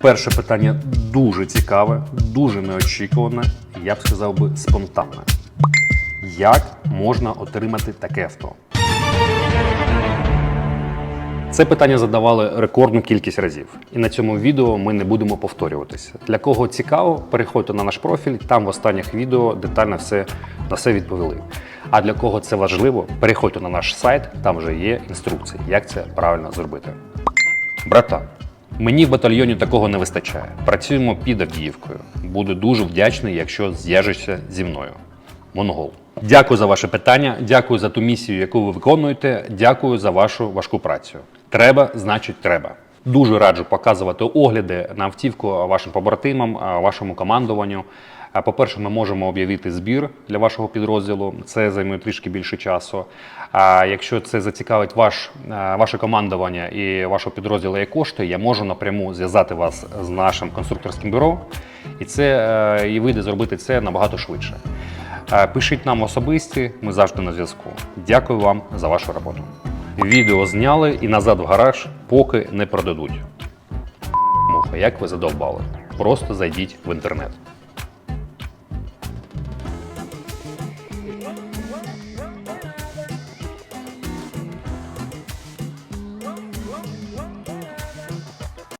Перше питання дуже цікаве, дуже неочікуване, я б сказав би спонтанне. Як можна отримати таке авто? Це питання задавали рекордну кількість разів, і на цьому відео ми не будемо повторюватися. Для кого цікаво, переходьте на наш профіль, там в останніх відео детально все на все відповіли. А для кого це важливо, переходьте на наш сайт, там вже є інструкції, як це правильно зробити. Братан, мені в батальйоні такого не вистачає. Працюємо під Авдіївкою. Буду дуже вдячний, якщо зв'яжешся зі мною. Монгол. Дякую за ваше питання, дякую за ту місію, яку ви виконуєте. Дякую за вашу важку працю. Треба, значить, треба. Дуже раджу показувати огляди на автівку вашим побратимам, вашому командуванню. По-перше, ми можемо об'явити збір для вашого підрозділу. Це займе трішки більше часу. А якщо це зацікавить ваш, ваше командування і вашого підрозділу є кошти, я можу напряму зв'язати вас з нашим конструкторським бюро, і це е, і вийде зробити це набагато швидше. Пишіть нам особисті, ми завжди на зв'язку. Дякую вам за вашу роботу. Відео зняли і назад в гараж, поки не продадуть. Муха, як ви задовбали. Просто зайдіть в інтернет.